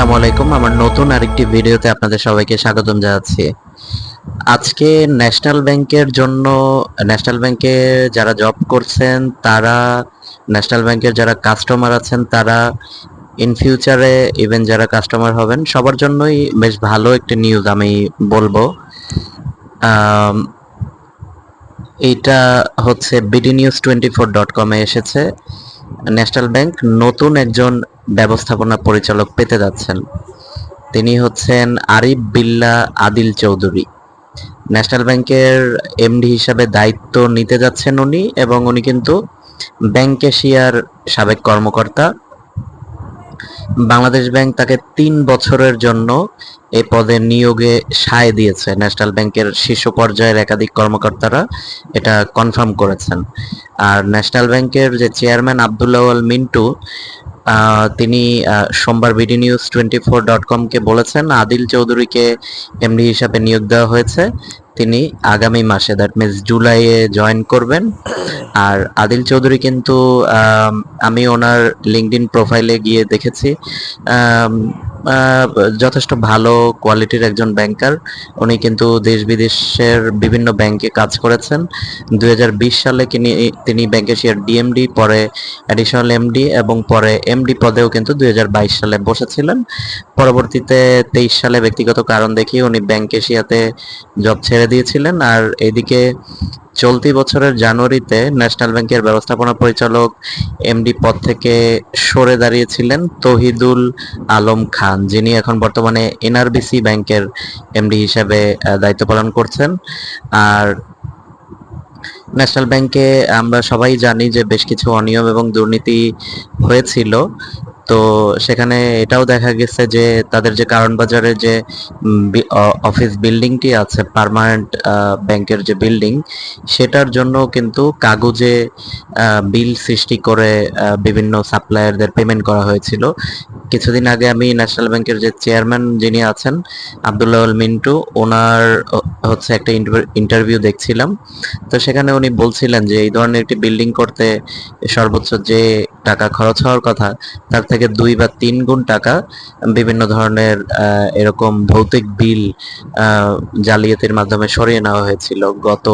আসসালামু আলাইকুম। আমার নতুন আরেকটি ভিডিওতে আপনাদের সবাইকে স্বাগতম জানাচ্ছি। আজকে ন্যাশনাল ব্যাংকের জন্য, ন্যাশনাল ব্যাংকে যারা জব করছেন, তারা, ন্যাশনাল ব্যাংকের যারা কাস্টমার আছেন, তারা ইন ফিউচারে ইভেন যারা কাস্টমার হবেন, সবার জন্যই বেশ ভালো একটি নিউজ আমি বলব। এইটা হচ্ছে BD news twenty four dot কমে এসেছে। ন্যাশনাল ব্যাংক নতুন একজন ব্যবস্থাপনা পরিচালক পেতে যাচ্ছেন। তিনি হচ্ছেন আরিফ বিল্লা আদিল চৌধুরী। ন্যাশনাল ব্যাংকের এমডি হিসাবে দায়িত্ব নিতে যাচ্ছেন উনি এবং উনি কিন্তু ব্যাংক এশিয়ার সাবেক কর্মকর্তা। বাংলাদেশ ব্যাংক তাকে তিন বছরের জন্য এই পদে নিয়োগে সায় দিয়েছে। ন্যাশনাল ব্যাংকের শীর্ষ পর্যায়ের একাধিক কর্মকর্তারা এটা কনফার্ম করেছেন। আর ন্যাশনাল ব্যাংকের যে চেয়ারম্যান আবদুল্লাহ মিন্টু তিনি সোমবার BD news twenty four dot কমকে বলেছেন, আদিল চৌধুরীকে এমডি হিসাবে নিয়োগ দেওয়া হয়েছে। তিনি আগামী মাসে দ্যাট মিনস জুলাইয়ে জয়েন করবেন। আর আদিল চৌধুরী কিন্তু আমি ওনার লিঙ্কডিন প্রোফাইলে গিয়ে দেখেছি। যথেষ্ট ভালো কোয়ালিটির একজন ব্যাংকার উনি কিন্তু দেশ বিদেশের বিভিন্ন ব্যাংকে কাজ করেছেন। দুই সালে তিনি ব্যাংক এশিয়ার ডিএমডি পরে অ্যাডিশনাল এমডি এবং পরে এমডি পদেও কিন্তু দুই হাজার বাইশ সালে বসেছিলেন। পরবর্তীতে তেইশ সালে ব্যক্তিগত কারণ দেখিয়ে উনি ব্যাংক এশিয়াতে জব ছেড়ে দিয়েছিলেন। আর এদিকে চলতি বছরের জানুয়ারিতে ন্যাশনাল ব্যাংকের ব্যবস্থাপনা পরিচালক এমডি পদ থেকে সরে দাঁড়িয়েছিলেন তহিদুল আলম খান, যিনি এখন বর্তমানে এনআরবিসি ব্যাংকের এমডি হিসাবে দায়িত্ব পালন করছেন। আর ন্যাশনাল ব্যাংকে আমরা সবাই জানি যে বেশ কিছু অনিয়ম এবং দুর্নীতি হয়েছিল। তো সেখানে এটাও দেখা গেছে যে তাদের যে কারণ বাজারে যে অফিস বিল্ডিংটি আছে পারমানেন্ট ব্যাংকের যে বিল্ডিং, সেটার জন্য কিন্তু কাগজে বিল সৃষ্টি করে বিভিন্ন সাপ্লায়ারদের পেমেন্ট করা হয়েছিল। কিছুদিন আগে আমি ন্যাশনাল ব্যাংকের যে চেয়ারম্যান যিনি আছেন আবদুল্লাহ মিন্টু ওনার হচ্ছে একটা ইন্টারভিউ দেখছিলাম। তো সেখানে উনি বলছিলেন যে, এই ধরনের একটি বিল্ডিং করতে সর্বোচ্চ যে টাকা খরচ হওয়ার কথা, তার থেকে দুই বা তিন গুণ টাকা বিভিন্ন ধরনের এরকম ভৌতিক বিল জালিয়াতির মাধ্যমে সরিয়ে নেওয়া হয়েছিল গত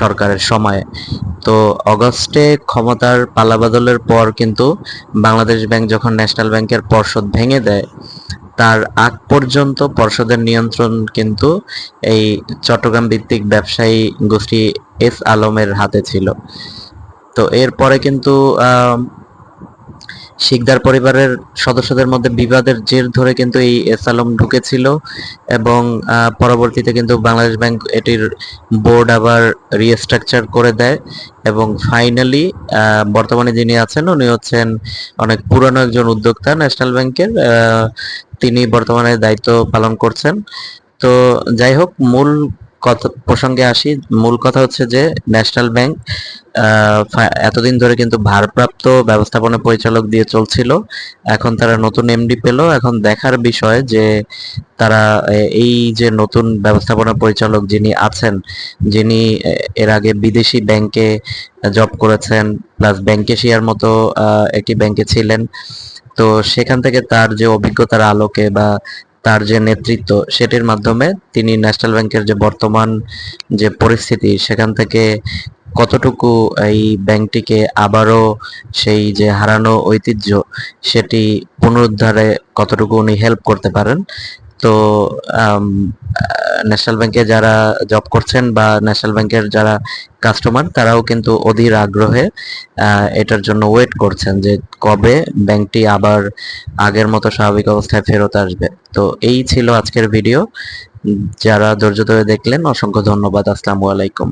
সরকারের সময়ে। তো অগস্টে ক্ষমতার পালাবদলের পর কিন্তু বাংলাদেশ ব্যাংক যখন ন্যাশনাল ব্যাংকের পর্ষদ ভেঙে দেয়, তার আগ পর্যন্ত পর্ষদের নিয়ন্ত্রণ কিন্তু এই চট্টগ্রাম ভিত্তিক ব্যবসায়ী গোষ্ঠী এস আলমের হাতে ছিল। তো এরপরে কিন্তু শিকদার পরিবারের সদস্যদের মধ্যে বিবাদের জের ধরে কিন্তু এই এস আলম ঢুকেছিল এবং পরবর্তীতে কিন্তু বাংলাদেশ ব্যাংক এটির বোর্ড আবার রিস্ট্রাকচার করে দেয় এবং ফাইনালি বর্তমানে যিনি আছেন উনি হচ্ছেন অনেক পুরনো একজন উদ্যোক্তা ন্যাশনাল ব্যাংকের তিনি বর্তমানে দায়িত্ব পালন করছেন। তো যাই হোক, মূল কথা, প্রসঙ্গে আসি। মূল কথা হচ্ছে যে ন্যাশনাল ব্যাংক এতদিন ধরে কিন্তু ভারপ্রাপ্ত ব্যবস্থাপনা পরিচালক দিয়ে চলছিল। এখন তারা নতুন এমডি পেল। এখন দেখার বিষয় যে, তারা এই যে নতুন ব্যবস্থাপনা পরিচালক যিনি আছেন, যিনি এর আগে বিদেশি ব্যাংকে জব করেছেন, প্লাস ব্যাংক এশিয়ার মতো একটি ব্যাংকে ছিলেন। তো সেখান থেকে তার যে অভিজ্ঞতার আলোকে বা তার যে নেতৃত্ব সেটির মাধ্যমে তিনি ন্যাশনাল ব্যাংকের যে বর্তমান যে পরিস্থিতি, সেখান থেকে কতটুকু এই ব্যাংকটিকে আবারও সেই যে হারানো ঐতিহ্য, সেটি পুনরুদ্ধারে কতটুকু উনি হেল্প করতে পারেন তো ন্যাশনাল ব্যাংকে যারা জব করছেন বা ন্যাশনাল ব্যাংকের যারা কাস্টমার তারাও কিন্তু অধীর আগ্রহে এটার জন্য ওয়েট করছেন যে কবে ব্যাংকটি আবার আগের মতো স্বাভাবিক অবস্থায় ফেরত আসবে। তো এই ছিল আজকের ভিডিও যারা ধৈর্য ধরে দেখলেন, অসংখ্য ধন্যবাদ। আসসালামু আলাইকুম।